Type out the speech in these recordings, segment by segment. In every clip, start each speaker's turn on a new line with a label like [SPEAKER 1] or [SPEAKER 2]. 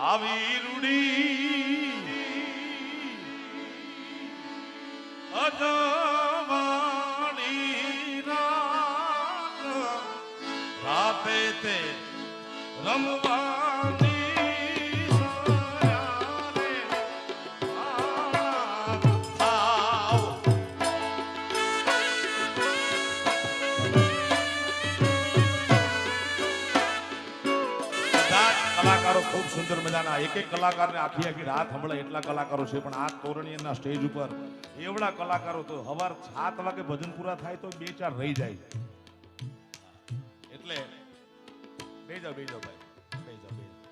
[SPEAKER 1] આવી ખૂબ સુંદર મજાના એક એક કલાકારને આખી આખી રાત હમણાં એટલા કલાકારો છે, પણ આ તોરણીયના સ્ટેજ ઉપર એવડા કલાકારો તો હવાર સાત વાગે ભજન પૂરા થાય તો બે ચાર રહી જાય. એટલે બેજો બેજો ભાઈ, બે જાઓ બે જાઓ.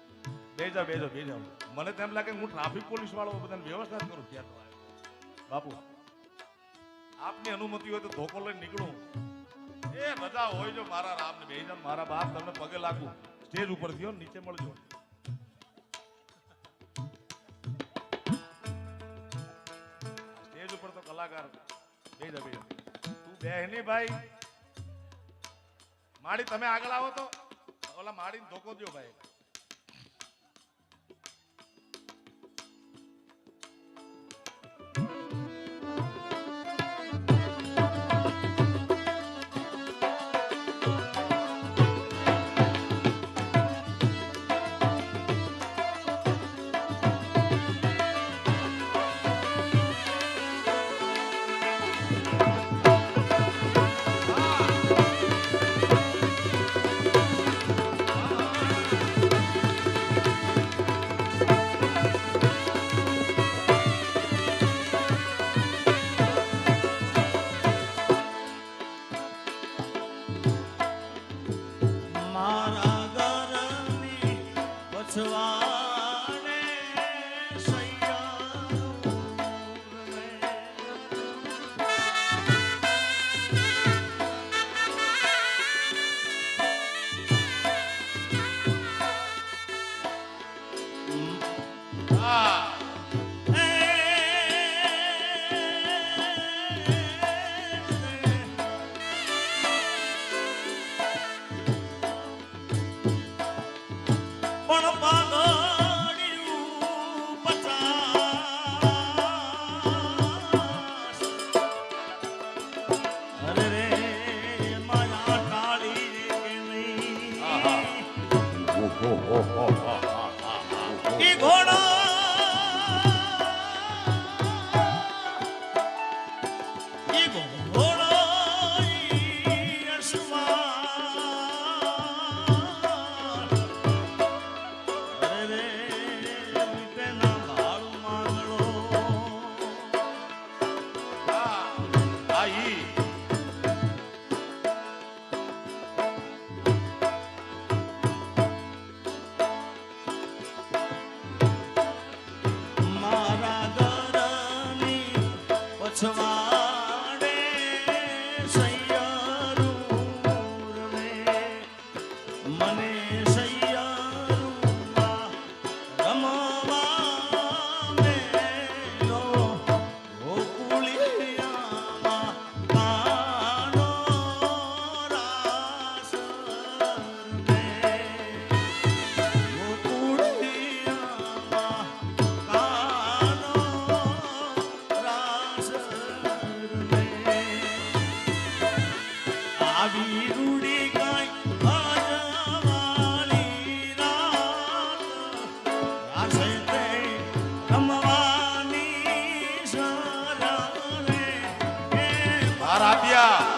[SPEAKER 1] બે જાઓ બે જાઓ મને તો એમ લાગે હું ટ્રાફિક પોલીસ વાળો બધાને વ્યવસ્થા જ કરું ક્યાં બાપુ, આપની અનુમતિ હોય તો ધોકો લઈને નીકળું. એ રજા હોય જો મારા રામ ને બે મારા બાપ તમને પગે લાગુ સ્ટેજ ઉપર થયો, નીચે મળજો. કલાકાર. તું ભાઈ. માડી તમે આગળ આવો તો. ઓલા માડીને ધોકો દો ભાઈ. આપ્યા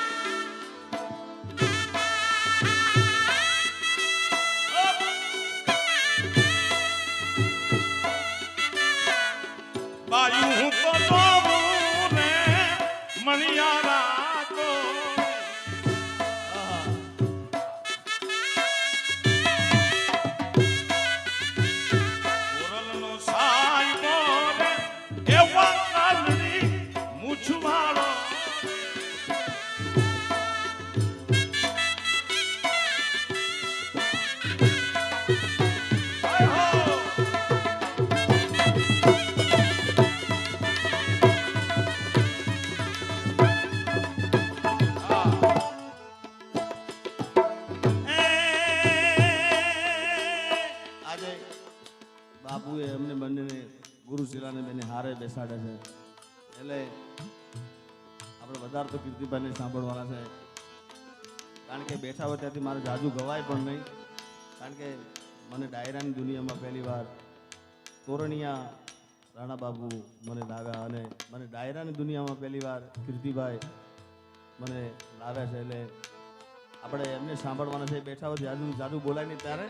[SPEAKER 1] આજે બાપુએ એમને બંનેને ગુરુ શિલાને બેને હારે બેસાડે છે. એટલે આપણે વધારે તો કીર્તિભાઈને સાંભળવાના છે. કારણ કે બેઠા હોય ત્યાંથી મારે જાજુ ગવાય પણ નહીં. કારણ કે મને ડાયરાની દુનિયામાં પહેલી વાર તોરણિયા રાણા બાબુ મને લાવ્યા અને મને ડાયરાની દુનિયામાં પહેલી વાર કીર્તિભાઈ મને લાવ્યા છે. એટલે આપણે એમને સાંભળવાના છે. બેઠા હોય જાદુ જાદુ બોલાય નહીં ત્યારે.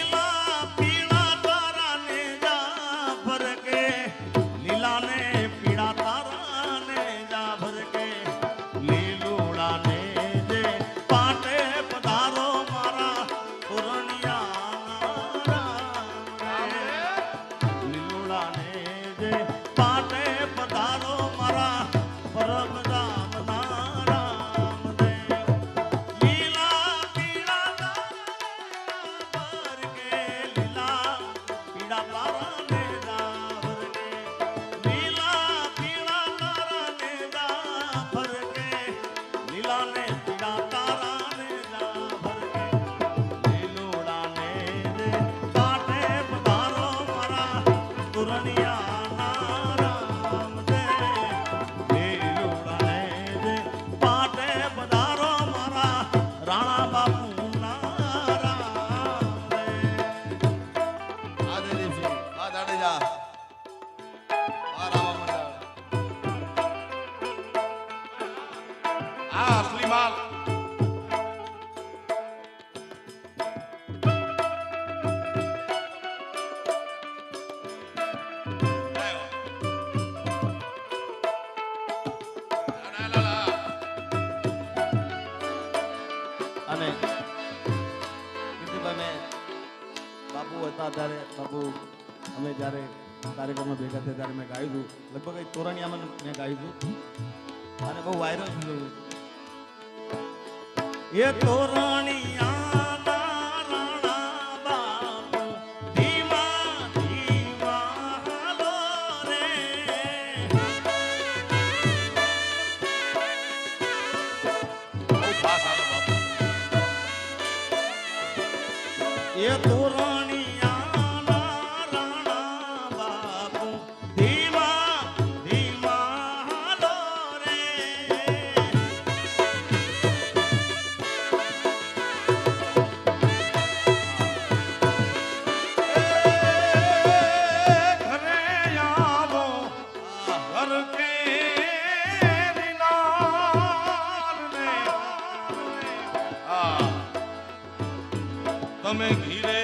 [SPEAKER 1] આ
[SPEAKER 2] અસલી
[SPEAKER 1] અને બાપુ હતા ત્યારે, બાપુ, અમે જ્યારે કાર્યક્રમમાં ભેગા થયા ત્યારે મેં ગાયું હતું. લગભગ એક તોરણિયામાં મેં ગાયું હતું. અને બહુ વાયરલ થયું
[SPEAKER 3] એ તોરણિયા રાણા બાપુ.
[SPEAKER 1] हमें घिरे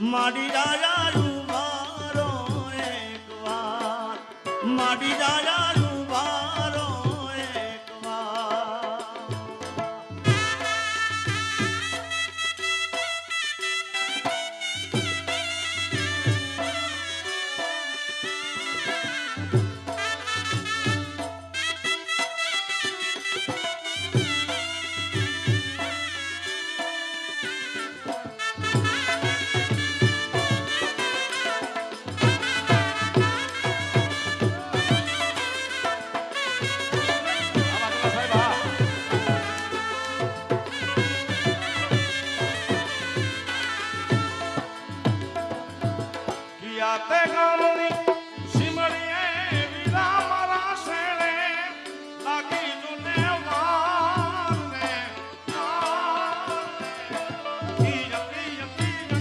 [SPEAKER 1] ભર્યા માડી મારો એક વાર માડી રાજા
[SPEAKER 2] કિયા તે ગામની સિમડીએ વીરા મારા શેણે લાગી જુને વારને કિયા કિયા કિયા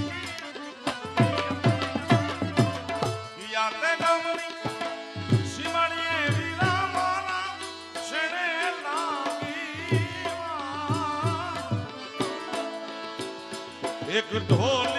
[SPEAKER 2] કિયા તે ગામની સિમડીએ વીરા મારા શેણે લાગી એક ઢોલીના